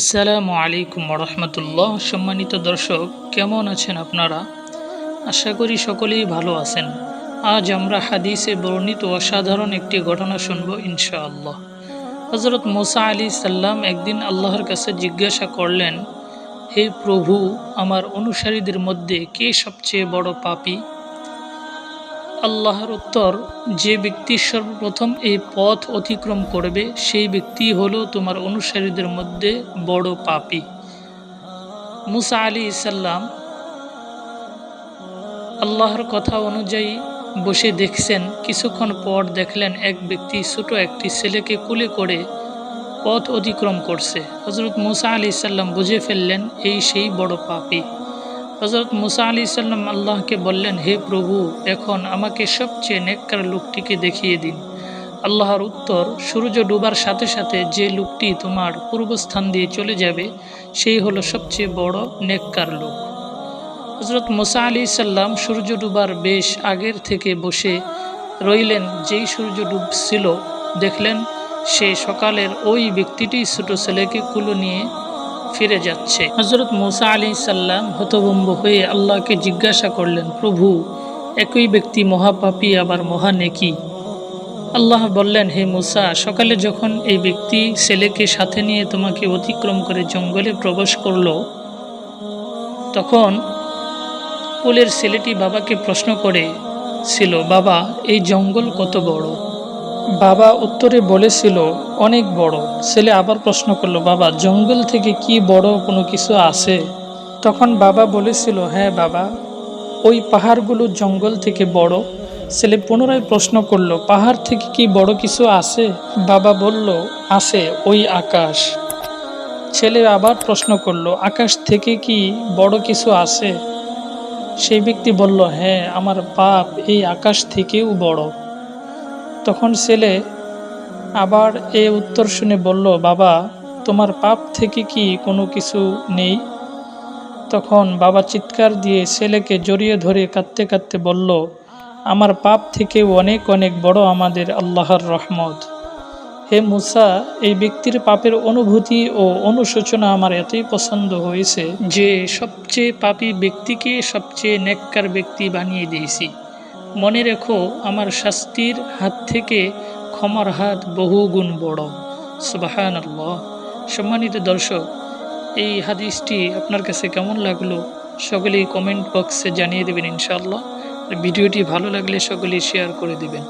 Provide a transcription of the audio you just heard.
আসসালামু আলাইকুম রহমতুল্লাহ সম্মানিত দর্শক, কেমন আছেন আপনারা? আশা করি সকলেই ভালো আছেন। আজ আমরা হাদিসে বর্ণিত অসাধারণ একটি ঘটনা শুনব ইনশাআল্লাহ। হজরত মোসা আলী সাল্লাম একদিন আল্লাহর কাছে জিজ্ঞাসা করলেন, হে প্রভু, আমার অনুসারীদের মধ্যে কে সবচেয়ে বড় পাপী? আল্লাহর উত্তর, যে ব্যক্তি সর্বপ্রথম এই পথ অতিক্রম করবে, সেই ব্যক্তি হলো তোমার অনুসারীদের মধ্যে বড় পাপী। মুসা আলী ইসাল্লাম আল্লাহর কথা অনুযায়ী বসে দেখছেন, কিছুক্ষণ পর দেখলেন এক ব্যক্তি ছোট একটি ছেলেকে কুলে করে পথ অতিক্রম করছে। হজরত মুসা আলি সাল্লাম বুঝে ফেললেন, এই সেই বড় পাপী। হজরত মুসা আলি সাল্লাম আল্লাহকে বললেন, হে প্রভু, এখন আমাকে সবচেয়ে নেককার লোকটিকে দেখিয়ে দিন। আল্লাহর উত্তর, সূর্য ডুবার সাথে সাথে যে লোকটি তোমার পূর্বস্থান দিয়ে চলে যাবে, সেই হলো সবচেয়ে বড় নেককার লোক। হজরত মোসা আলি সাল্লাম সূর্য ডুবার বেশ আগের থেকে বসে রইলেন। যেই সূর্য ডুবছিল, দেখলেন সে সকালের ওই ব্যক্তিটি ছোটো ছেলেকে কুলো নিয়ে ফিরে যাচ্ছে। হজরত মোসা আলী সাল্লাম হতভম্ব হয়ে আল্লাহকে জিজ্ঞাসা করলেন, প্রভু, একই ব্যক্তি মহাপাপী, আবার মহানেকি আল্লাহ বললেন, হে মুসা, সকালে যখন এই ব্যক্তি ছেলেকে সাথে নিয়ে তোমাকে অতিক্রম করে জঙ্গলে প্রবেশ করল, তখন কুলের ছেলেটি বাবাকে প্রশ্ন করে ছিল, বাবা, এই জঙ্গল কত বড়? বাবা উত্তরে বলেছিল, অনেক বড়। ছেলে আবার প্রশ্ন করল, বাবা, জঙ্গল থেকে কি বড় কোনো কিছু আছে? তখন বাবা বলেছিল হ্যাঁ বাবা, ওই পাহাড়গুলো জঙ্গল থেকে বড়। ছেলে পুনরায় প্রশ্ন করল, পাহাড় থেকে কি বড় কিছু আছে? বাবা বলল, আছে ওই আকাশ। ছেলে আবার প্রশ্ন করল, আকাশ থেকে কি বড় কিছু আছে? সেই ব্যক্তি বলল হ্যাঁ আমার পাপ এই আকাশ থেকেও বড়। তখন ছেলে আবার এ উত্তর শুনে বলল, বাবা, তোমার পাপ থেকে কি কোনো কিছু নেই? তখন বাবা চিৎকার দিয়ে ছেলেকে জড়িয়ে ধরে কাঁদতে কাঁদতে বলল, আমার পাপ থেকেও অনেক অনেক বড় আমাদের আল্লাহর রহমত। হে মুসা, এই ব্যক্তির পাপের অনুভূতি ও অনুশোচনা আমার এতই পছন্দ হয়েছে যে সবচেয়ে পাপী ব্যক্তিকে সবচেয়ে নেককার ব্যক্তি বানিয়ে দিয়েছি। মনে রেখো, আমার শাস্তির হাত থেকে ক্ষমার হাত বহুগুণ বড়। সুবাহান আল্লাহ সম্মানিত দর্শক, এই হাদিসটি আপনার কাছে কেমন লাগল সকলেই কমেন্ট বক্সে জানিয়ে দেবেন ইনশাআল্লাহ। ভিডিওটি ভালো লাগলে সকলেই শেয়ার করে দিবেন।